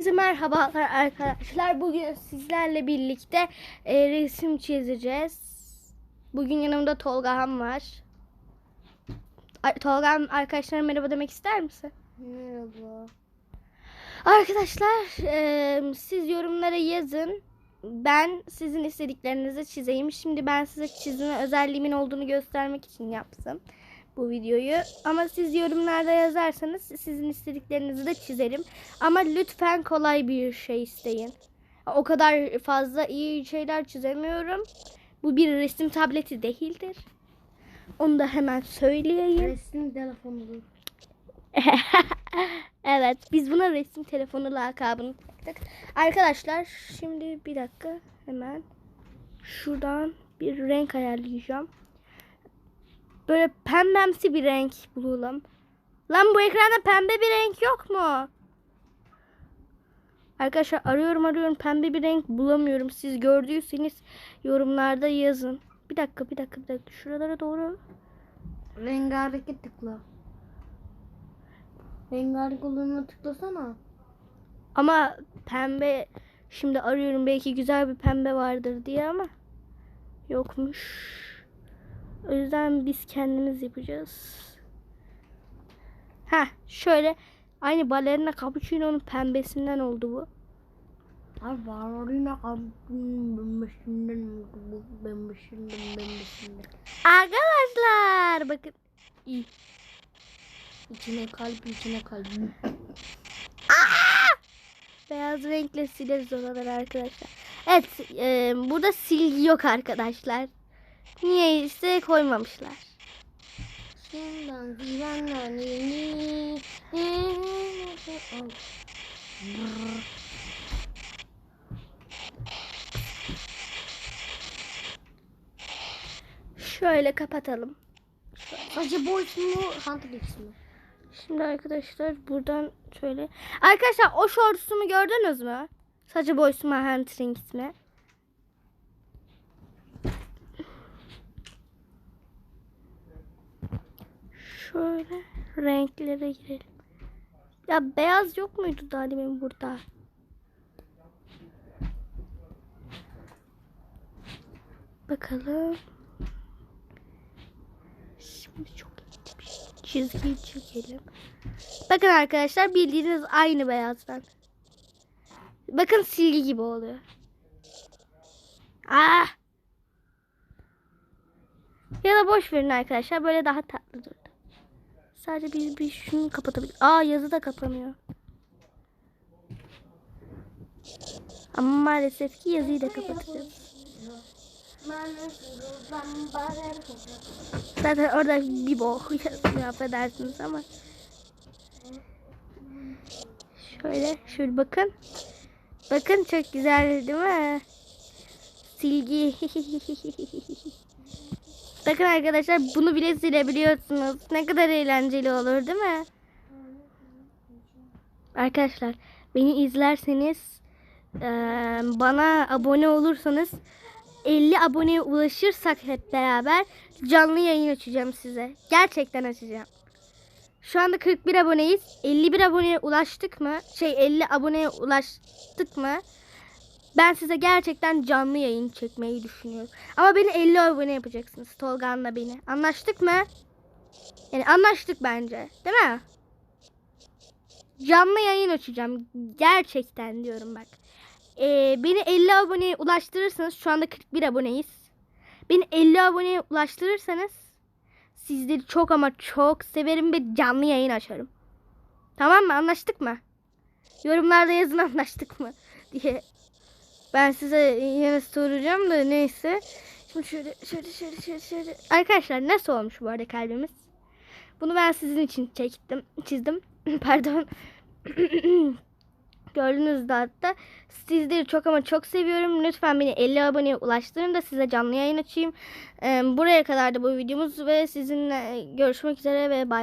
Herkese merhabalar arkadaşlar. Bugün sizlerle birlikte e, resim çizeceğiz. Bugün yanımda Tolgahan var. Tolgahan arkadaşlara merhaba demek ister misin? Merhaba. Arkadaşlar e, siz yorumlara yazın. Ben sizin istediklerinizi çizeyim. Şimdi ben size çizme özelliğimin olduğunu göstermek için yaptım bu videoyu. Ama siz yorumlarda yazarsanız sizin istediklerinizi de çizerim. Ama lütfen kolay bir şey isteyin. O kadar fazla iyi şeyler çizemiyorum. Bu bir resim tableti değildir. Onu da hemen söyleyeyim. Resim telefonudur. evet biz buna resim telefonu lakabını taktık. Arkadaşlar şimdi bir dakika hemen şuradan bir renk ayarlayacağım. Böyle pembemsi bir renk bulalım. Lan bu ekranda pembe bir renk yok mu? Arkadaşlar arıyorum arıyorum pembe bir renk bulamıyorum. Siz gördüyseniz yorumlarda yazın. Bir dakika bir dakika bir dakika. Şuralara doğru. Rengarenk tıkla. Rengarenk olanına tıklasana. Ama pembe şimdi arıyorum belki güzel bir pembe vardır diye ama yokmuş. O yüzden biz kendimiz yapacağız. Ha şöyle aynı balerina cappuccino'nun pembesinden oldu bu. Oraya kalbim bembesinden bembesinden bembesinden. Arkadaşlar bakın. İyi. İçine kalp içine kalp. Beyaz renkle sileriz oraları arkadaşlar. Evet e, burada silgi yok arkadaşlar. Niye ise koymamışlar. Şöyle kapatalım. Sadece boş mu? Hunter X mi? Şimdi arkadaşlar buradan şöyle. Arkadaşlar o shortsumu gördünüz mü? Sadece boysuma Hunting ismi. Şöyle renklere girelim. Ya beyaz yok muydu daha demin burada? Bakalım. Şimdi çok çizgi çekelim. Bakın arkadaşlar bildiğiniz aynı beyazdan. Bakın silgi gibi oluyor. Ah! Ya da boş verin arkadaşlar. Böyle daha tatlı durdu. Sadece biz bir şunu kapatabilir. Aa yazı da kapanıyor. Ama maalesef ki yazıyı da kapatacağız. Zaten orada bir bok yazıyor affedersiniz ama. Şöyle şöyle bakın. Bakın çok güzel değil mi? Silgi. bakın arkadaşlar bunu bile silebiliyorsunuz. Ne kadar eğlenceli olur değil mi? Arkadaşlar beni izlerseniz bana abone olursanız 50 aboneye ulaşırsak hep beraber canlı yayın açacağım size. Gerçekten açacağım. Şu anda 41 aboneyiz. 51 aboneye ulaştık mı? Şey 50 aboneye ulaştık mı? Ben size gerçekten canlı yayın çekmeyi düşünüyorum. Ama beni 50 abone yapacaksınız. Tolga'nla beni. Anlaştık mı? Yani anlaştık bence. Değil mi? Canlı yayın açacağım. Gerçekten diyorum bak. Ee, beni 50 aboneye ulaştırırsanız şu anda 41 aboneyiz. Beni 50 aboneye ulaştırırsanız sizleri çok ama çok severim ve canlı yayın açarım. Tamam mı? Anlaştık mı? Yorumlarda yazın anlaştık mı diye. Ben size yine soracağım da neyse. Şimdi şöyle şöyle şöyle şöyle şöyle. Arkadaşlar nasıl olmuş bu arada kalbimiz? Bunu ben sizin için çektim, çizdim. Pardon. Gördünüz de hatta. Sizleri çok ama çok seviyorum. Lütfen beni 50 aboneye ulaştırın da size canlı yayın açayım. Buraya kadar da bu videomuz ve sizinle görüşmek üzere ve bay.